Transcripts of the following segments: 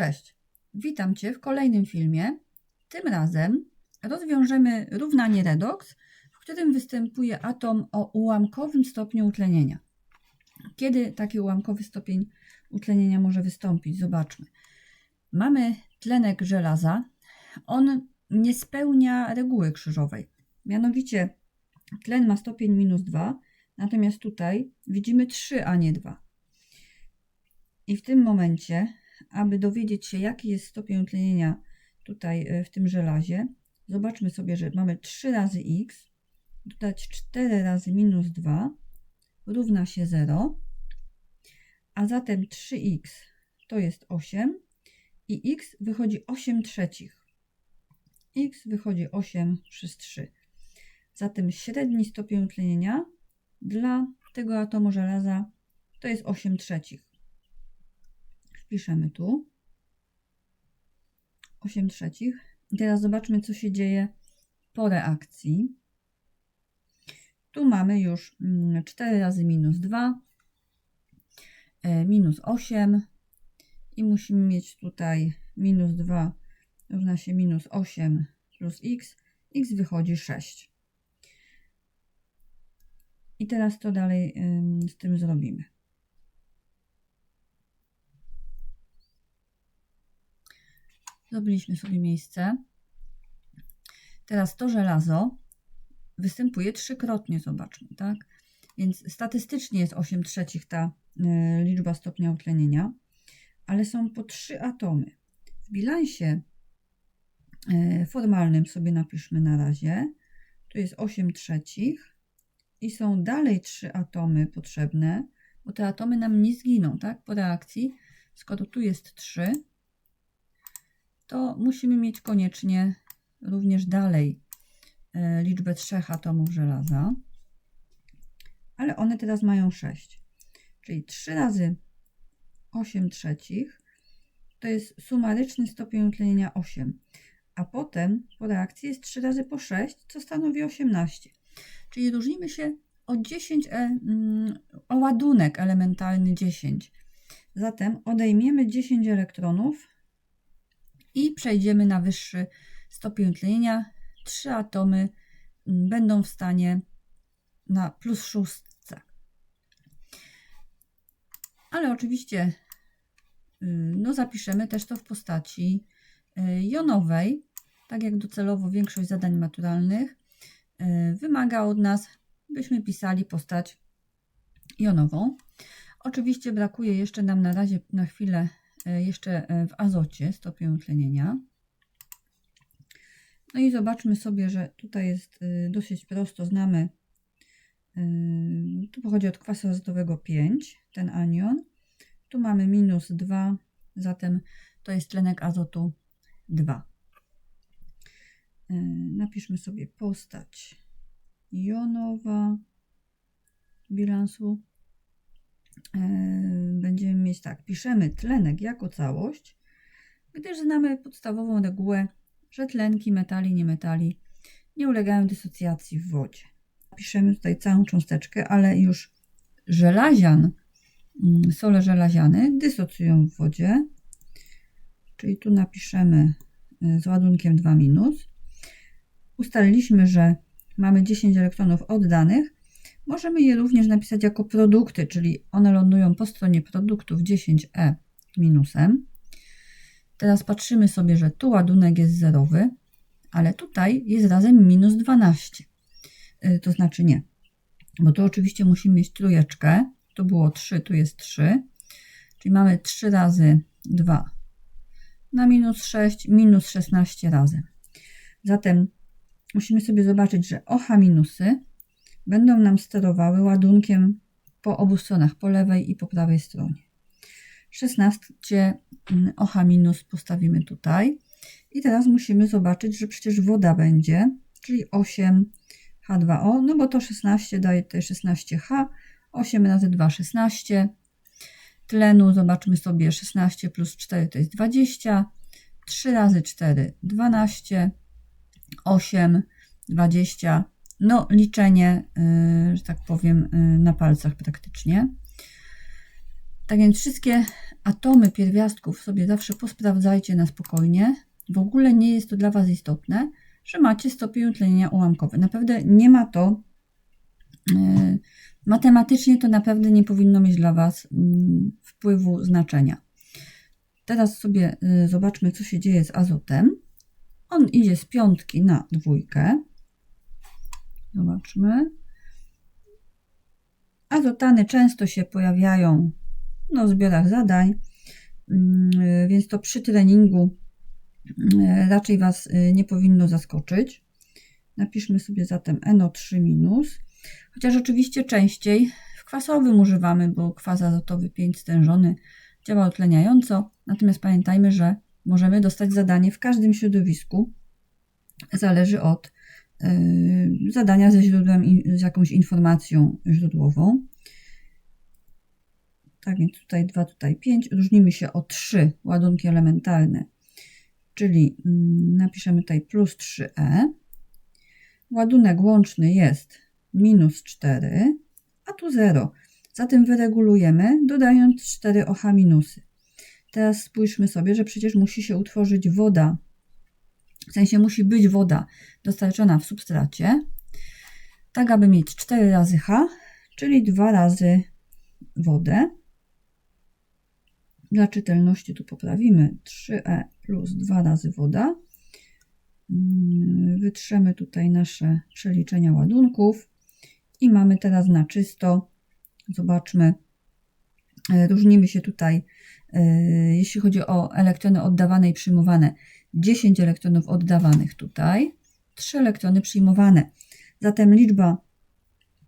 Cześć, witam Cię w kolejnym filmie. Tym razem rozwiążemy równanie redox, w którym występuje atom o ułamkowym stopniu utlenienia. Kiedy taki ułamkowy stopień utlenienia może wystąpić? Zobaczmy. Mamy tlenek żelaza. On nie spełnia reguły krzyżowej. Mianowicie tlen ma stopień minus 2, natomiast tutaj widzimy 3, a nie 2. I w tym momencie aby dowiedzieć się, jaki jest stopień utlenienia tutaj e, w tym żelazie, zobaczmy sobie, że mamy 3 razy x, dodać 4 razy minus 2 równa się 0, a zatem 3x to jest 8 i x wychodzi 8 trzecich. x wychodzi 8 przez 3. Zatem średni stopień utlenienia dla tego atomu żelaza to jest 8 trzecich. Wpiszemy tu 8 trzecich. I teraz zobaczmy, co się dzieje po reakcji. Tu mamy już 4 mm, razy minus 2, e, minus 8 i musimy mieć tutaj minus 2 równa się minus 8 plus x. x wychodzi 6. I teraz to dalej z tym zrobimy. Zrobiliśmy sobie miejsce. Teraz to żelazo występuje trzykrotnie, zobaczmy, tak? Więc statystycznie jest 8 trzecich ta y, liczba stopnia utlenienia, ale są po trzy atomy. W bilansie y, formalnym sobie napiszmy na razie. Tu jest 8 trzecich i są dalej trzy atomy potrzebne, bo te atomy nam nie zginą, tak? Po reakcji, skoro tu jest 3, to musimy mieć koniecznie również dalej e, liczbę trzech atomów żelaza, ale one teraz mają 6. Czyli 3 razy 8 trzecich to jest sumaryczny stopień utlenienia 8, a potem po reakcji jest 3 razy po 6, co stanowi 18. Czyli różnimy się o 10, e, mm, o ładunek elementalny 10. Zatem odejmiemy 10 elektronów i przejdziemy na wyższy stopień utlenienia. Trzy atomy mm, będą w stanie na plus szóstce. Ale oczywiście y, no zapiszemy też to w postaci y, jonowej, tak jak docelowo większość zadań maturalnych y, wymaga od nas, byśmy pisali postać jonową. Oczywiście brakuje jeszcze nam na razie na chwilę jeszcze e, w azocie stopień utlenienia. No i zobaczmy sobie, że tutaj jest e, dosyć prosto, znamy, tu pochodzi od kwasu azotowego 5, ten anion. Tu mamy minus 2, zatem to jest tlenek azotu 2. Napiszmy sobie postać jonowa bilansu będziemy mieć tak, piszemy tlenek jako całość, gdyż znamy podstawową regułę, że tlenki metali, niemetali nie ulegają dysocjacji w wodzie. Piszemy tutaj całą cząsteczkę, ale już żelazian, mm, sole żelaziany dysocjują w wodzie, czyli tu napiszemy y, z ładunkiem 2 minus. Ustaliliśmy, że mamy 10 elektronów oddanych, Możemy je również napisać jako produkty, czyli one lądują po stronie produktów 10e minusem. Teraz patrzymy sobie, że tu ładunek jest zerowy, ale tutaj jest razem minus 12. Y, to znaczy nie, bo tu oczywiście musimy mieć trójeczkę. Tu było 3, tu jest 3. Czyli mamy 3 razy 2 na minus 6, minus 16 razy. Zatem musimy sobie zobaczyć, że OH minusy będą nam sterowały ładunkiem po obu stronach, po lewej i po prawej stronie. 16 mm, OH minus postawimy tutaj. I teraz musimy zobaczyć, że przecież woda będzie, czyli 8 H2O, no bo to 16 daje tutaj 16H, 8 razy 2 16. Tlenu zobaczmy sobie 16 plus 4 to jest 20, 3 razy 4 12, 8, 20, no, liczenie, y, że tak powiem, y, na palcach praktycznie. Tak więc wszystkie atomy pierwiastków sobie zawsze posprawdzajcie na spokojnie. W ogóle nie jest to dla Was istotne, że macie stopień utlenienia ułamkowy. Naprawdę nie ma to, yy, matematycznie to naprawdę nie powinno mieć dla Was yy, wpływu znaczenia. Teraz sobie zobaczmy, co się dzieje z azotem. On idzie z piątki na dwójkę. Zobaczmy. Azotany często się pojawiają no, w zbiorach zadań, mm, więc to przy treningu mm, raczej Was y, nie powinno zaskoczyć. Napiszmy sobie zatem NO3-, chociaż oczywiście częściej w kwasowym używamy, bo kwas azotowy 5 stężony działa utleniająco, natomiast pamiętajmy, że możemy dostać zadanie w każdym środowisku, zależy od zadania ze źródłem, z jakąś informacją źródłową. Tak więc tutaj 2, tutaj 5. Różnimy się o 3 ładunki elementarne, czyli mm, napiszemy tutaj plus 3e. Ładunek łączny jest minus 4, a tu 0. Zatem wyregulujemy, dodając 4 OH minusy. Teraz spójrzmy sobie, że przecież musi się utworzyć woda, w sensie musi być woda dostarczona w substracie, tak aby mieć 4 razy H, czyli 2 razy wodę. Dla czytelności tu poprawimy 3E plus 2 razy woda. Mm, wytrzemy tutaj nasze przeliczenia ładunków i mamy teraz na czysto. Zobaczmy, e, różnimy się tutaj, e, jeśli chodzi o elektrony oddawane i przyjmowane. 10 elektronów oddawanych tutaj, 3 elektrony przyjmowane. Zatem liczba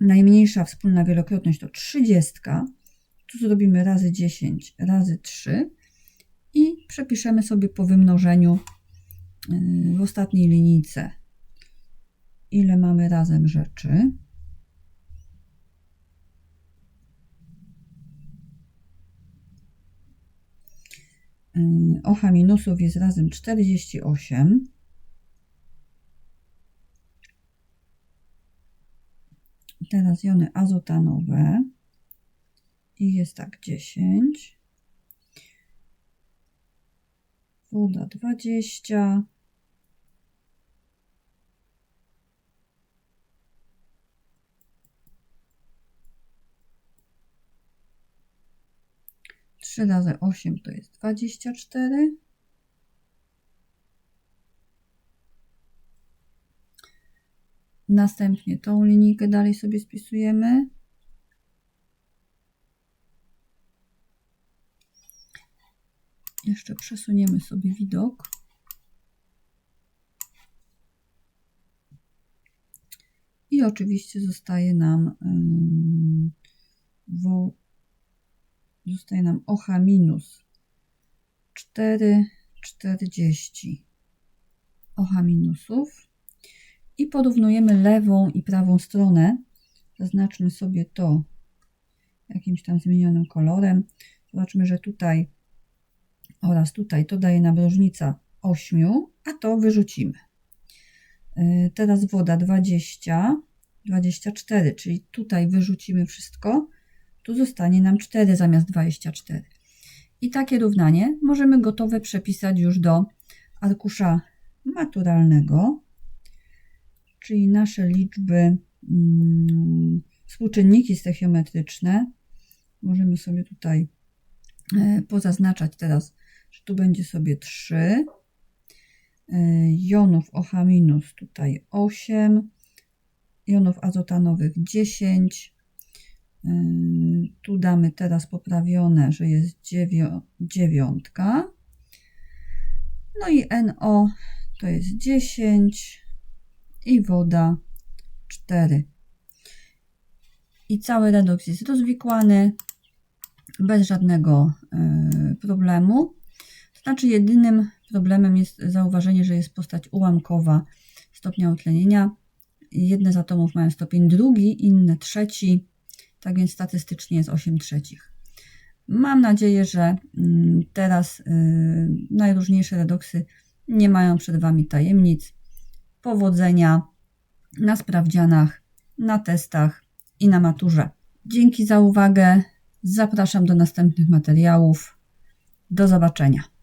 najmniejsza wspólna wielokrotność to 30. Tu zrobimy razy 10 razy 3 i przepiszemy sobie po wymnożeniu y, w ostatniej linijce, ile mamy razem rzeczy. Y, OH minusów jest razem 48. Teraz jony azotanowe i jest tak 10. Woda 20. Trzy razy osiem to jest dwadzieścia cztery. Następnie tą linijkę dalej sobie spisujemy. Jeszcze przesuniemy sobie widok. I oczywiście zostaje nam wo, zostaje nam OH minus 4,40 OH minusów i porównujemy lewą i prawą stronę. Zaznaczmy sobie to jakimś tam zmienionym kolorem. Zobaczmy, że tutaj oraz tutaj to daje nam różnica 8, a to wyrzucimy. Y, teraz woda 20, 24, czyli tutaj wyrzucimy wszystko. Tu zostanie nam 4 zamiast 24. I takie równanie możemy gotowe przepisać już do arkusza maturalnego, czyli nasze liczby, mm, współczynniki stechiometryczne. Możemy sobie tutaj y, pozaznaczać teraz że tu będzie sobie 3 e, jonów OH tutaj 8 jonów azotanowych 10 e, tu damy teraz poprawione, że jest dziewiątka no i NO to jest 10 i woda 4 i cały redoks jest rozwikłany bez żadnego e, problemu. Znaczy jedynym problemem jest zauważenie, że jest postać ułamkowa stopnia utlenienia. Jedne z atomów mają stopień drugi, inne trzeci, tak więc statystycznie jest 8 trzecich. Mam nadzieję, że mm, teraz y, najróżniejsze redoksy nie mają przed Wami tajemnic. Powodzenia na sprawdzianach, na testach i na maturze. Dzięki za uwagę. Zapraszam do następnych materiałów. Do zobaczenia.